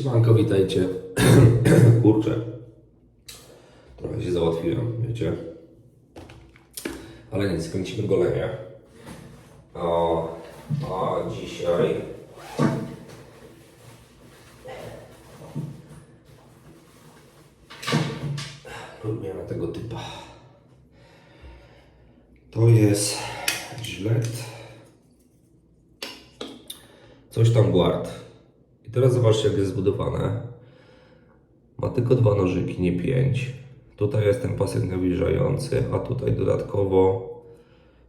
Siemanko, witajcie. Kurczę. Trochę się załatwiłem, wiecie. Ale nic, kręcimy golenie. O, a dzisiaj... Próbujemy tego typa. To jest Gillette. Coś tam guard. I teraz zobaczcie, jak jest zbudowane. Ma tylko dwa nożyki, nie pięć. Tutaj jest ten pasek nawilżający, a tutaj dodatkowo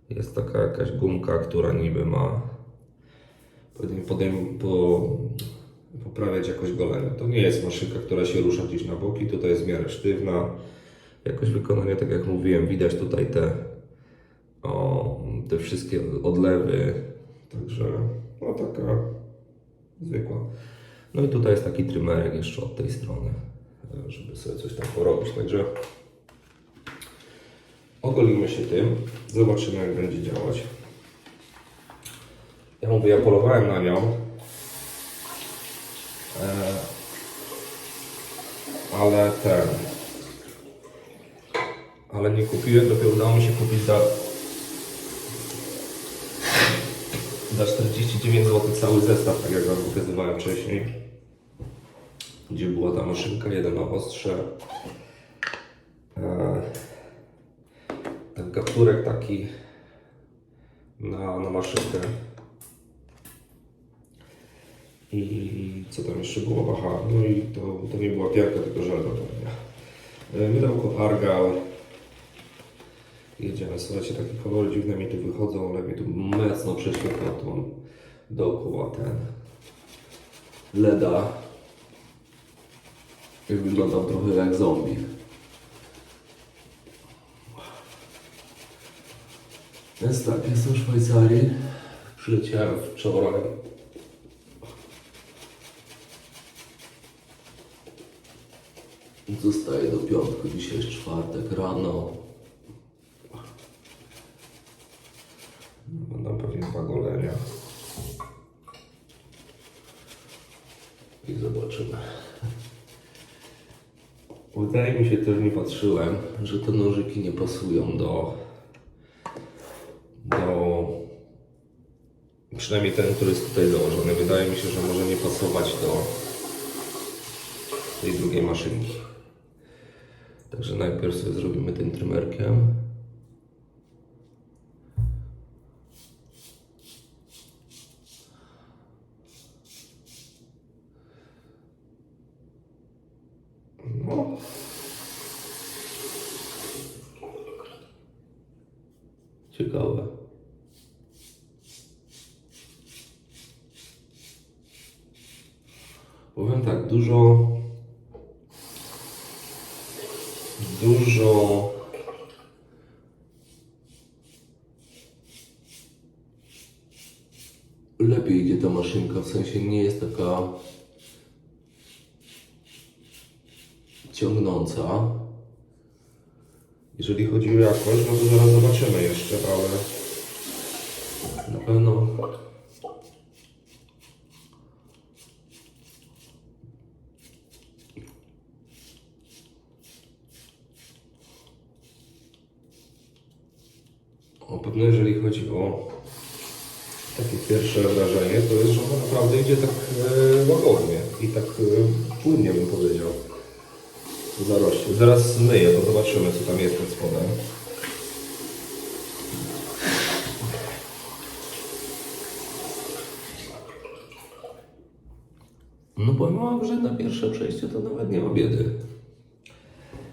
jest taka jakaś gumka, która niby ma podejm, podejm, po, poprawiać jakość golenia. To nie jest maszynka, która się rusza gdzieś na boki, tutaj jest w miarę sztywna. Jakość wykonania, tak jak mówiłem, widać tutaj te, o, te wszystkie odlewy. Także no taka zwykła. No i tutaj jest taki trymerek jeszcze od tej strony, żeby sobie coś tam porobić. Także ogolimy się tym, zobaczymy jak będzie działać. Ja mówię, ja polowałem na nią, e, ale ten, ale nie kupiłem, dopiero udało mi się kupić za za 49 zł cały zestaw, tak jak Wam pokazywałem wcześniej. Gdzie była ta maszynka, jeden ostrze. E, ten kapturek taki na, na maszynkę. I co tam jeszcze było? Aha, no i to, to nie była piarka, tylko żel do pewnie. Mydełko Argal. Jedziemy, słuchajcie, takie kolory dziwne mi tu wychodzą, ale mi tu mocno prześwietla to dookoła ten LEDa. I wyglądał trochę jak zombie. Więc tak, jestem w Szwajcarii. Przyleciałem wczoraj. Zostaję do piątku, dzisiaj jest czwartek rano. Zobaczymy. Wydaje mi się, też nie patrzyłem, że te nożyki nie pasują do do przynajmniej ten, który jest tutaj założony. Wydaje mi się, że może nie pasować do tej drugiej maszynki. Także najpierw sobie zrobimy tym trymerkiem. Ciekawe. Powiem tak, dużo. Dużo. Lepiej idzie ta maszynka, w sensie nie jest taka ciągnąca. Jeżeli chodzi o jakość, no to zaraz zobaczymy jeszcze, ale na pewno o pewno jeżeli chodzi o takie pierwsze wrażenie, to jest, że ona naprawdę idzie tak e, łagodnie i tak e, płynnie bym powiedział zarośnie. Zaraz zmyję, to zobaczymy co tam jest pod spodem. No powiem wam, że na pierwsze przejście to nawet nie ma biedy.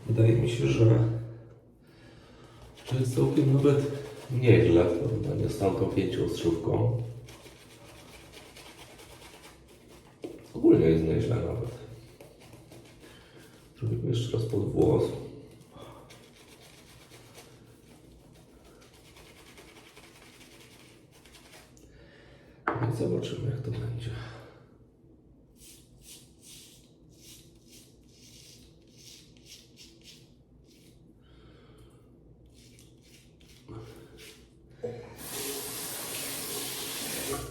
Wydaje mi się, że to jest całkiem nawet nieźle w porównaniu z tamtą pięcioostrówką. Ogólnie jest nieźle nawet. Zrobimy jeszcze raz pod włos. I zobaczymy jak to będzie.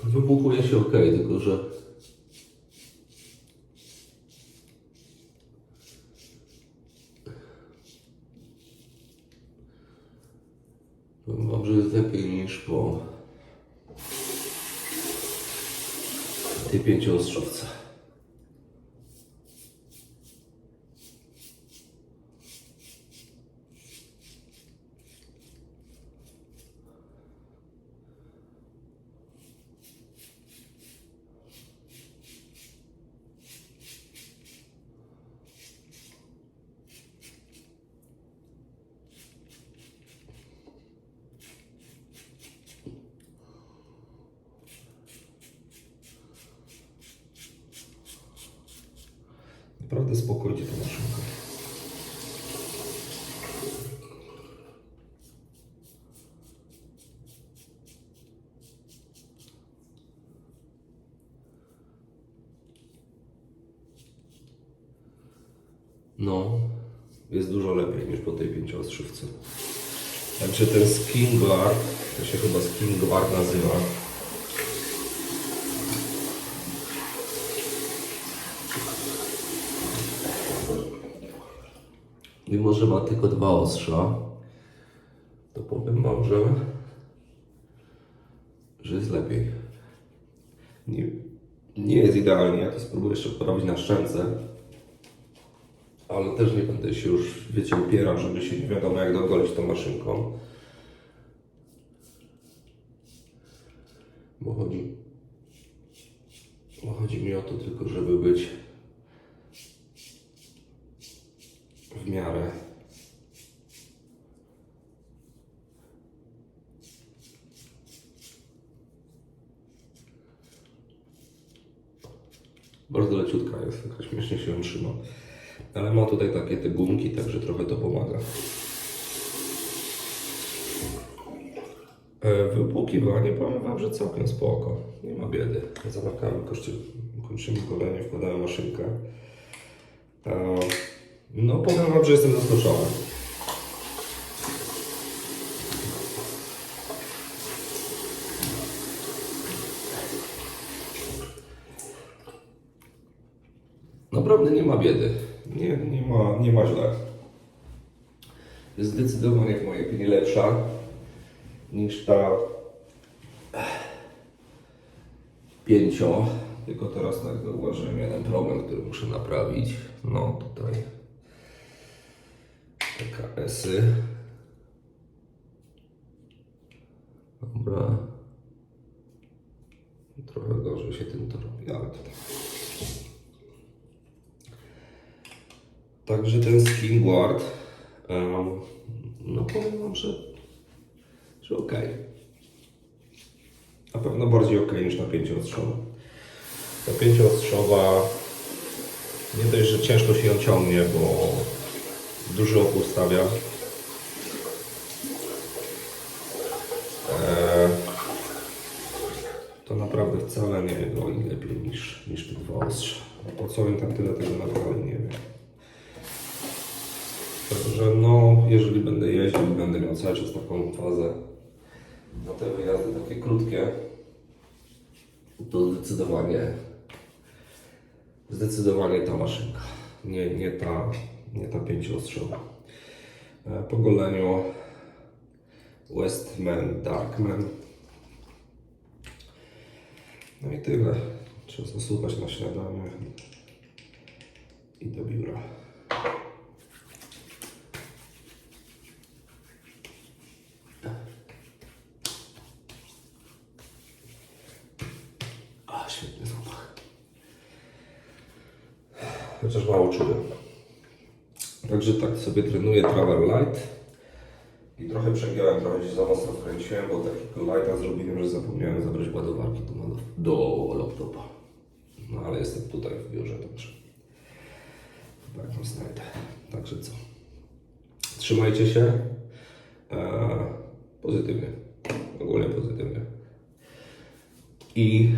Wypłukuje się ok, tylko że 25 ostrzowca. Naprawdę spokojnie ta maszynka. No, jest dużo lepiej niż po tej pięcioostrzyżce. Także ten skin guard, to się chyba skin guard nazywa. Mimo, że ma tylko dwa ostrza, to powiem Wam, że, że jest lepiej. Nie, nie jest idealnie, ja to spróbuję jeszcze porobić na szczęce, ale też nie będę się już, wiecie, upierał, żeby się nie wiadomo jak dogolić tą maszynką. Bo chodzi, bo chodzi mi o to tylko, żeby być w miarę. Bardzo leciutka jest, taka śmiesznie się trzyma. Ale ma tutaj takie te gumki, także trochę to pomaga. E, Wypłukiwanie powiem Wam, że całkiem spoko. Nie ma biedy. Kości, kończymy golenie, wkładamy maszynkę. No powiem Wam, że jestem zaskoczony. Naprawdę nie ma biedy. Nie, nie, ma, nie ma źle. Jest zdecydowanie w mojej opinii lepsza niż ta pięcio. Tylko teraz tak zauważyłem jeden problem, który muszę naprawić. No tutaj KS-y. Dobra. Trochę gorzej się tym to robi, ale to tak. Także ten skin guard, em, no powiem wam, że, że okej. Na pewno bardziej okej niż na pięcioostrzowa. Ta pięcioostrzowa nie dość, że ciężko się ją ciągnie, bo duży opór stawia. E, to naprawdę wcale nie goli lepiej niż, niż te dwa ostrza. Po co im tak tyle tego naprawdę nie wiem. Także no, jeżeli będę jeździł, będę miał cały czas taką fazę na te wyjazdy takie krótkie, to zdecydowanie zdecydowanie ta maszynka, nie, nie ta, nie ta pięcioostrzowa. E, Po goleniu Westman Darkman. No i tyle. Trzeba zasuwać na śniadanie i do biura. A, świetny zapach. Chociaż mało czuję. Także tak sobie trenuję Travel Light. I trochę przegiąłem, trochę się za mocno wkręciłem, bo takiego lighta zrobiłem, że zapomniałem zabrać ładowarki do, do laptopa. No ale jestem tutaj w biurze, także chyba jakąś znajdę. Także co? Trzymajcie się. Eee, pozytywnie. Ogólnie pozytywnie. I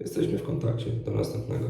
jesteśmy w kontakcie. Do następnego.